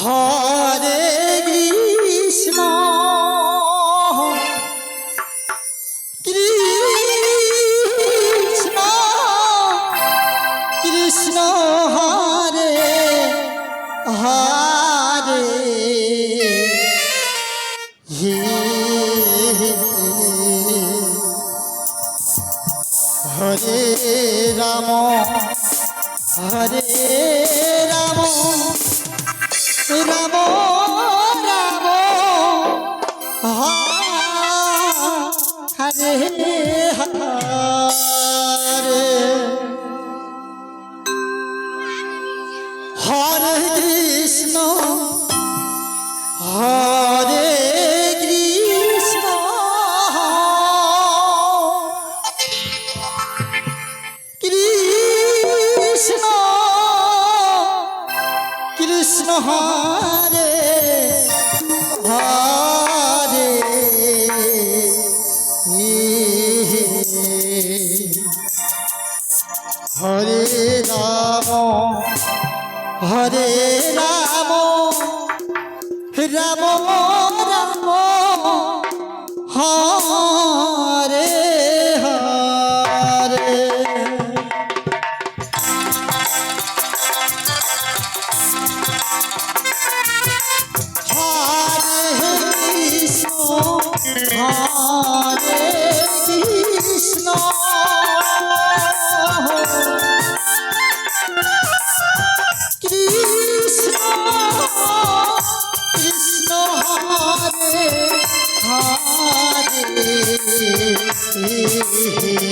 হরে কৃষ্ণ। কৃষ্ণ কৃষ্ণ হরে হরে। হে হরে রাম হরে হে হা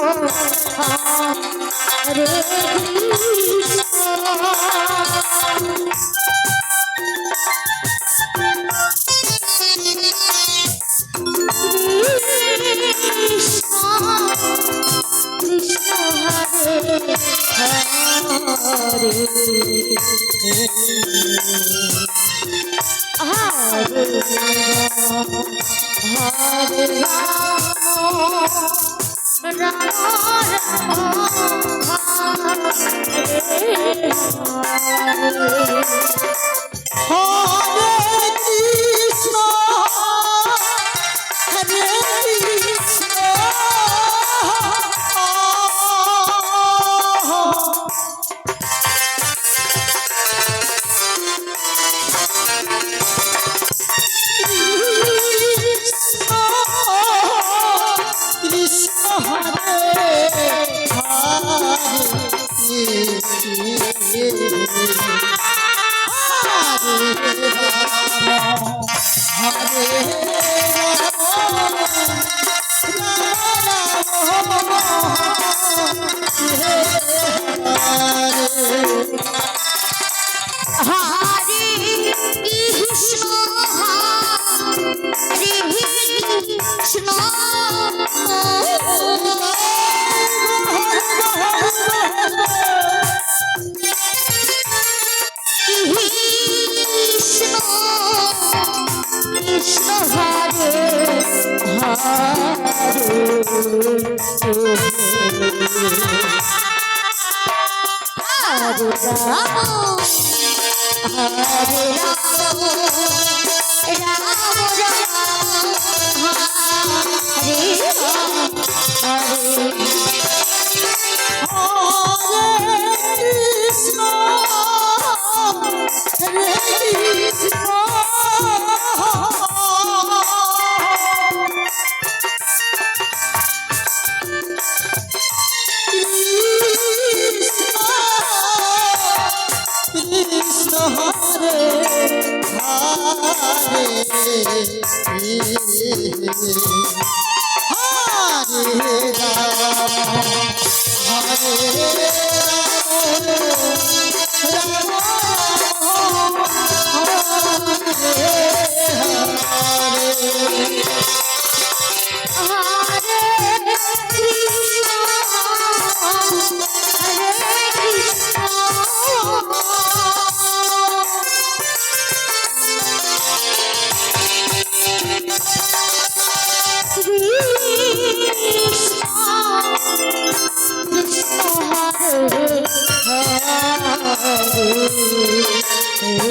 হরে Hare Rama, Hare Rama. Oh, Hare Rama Rama Rama রে Ah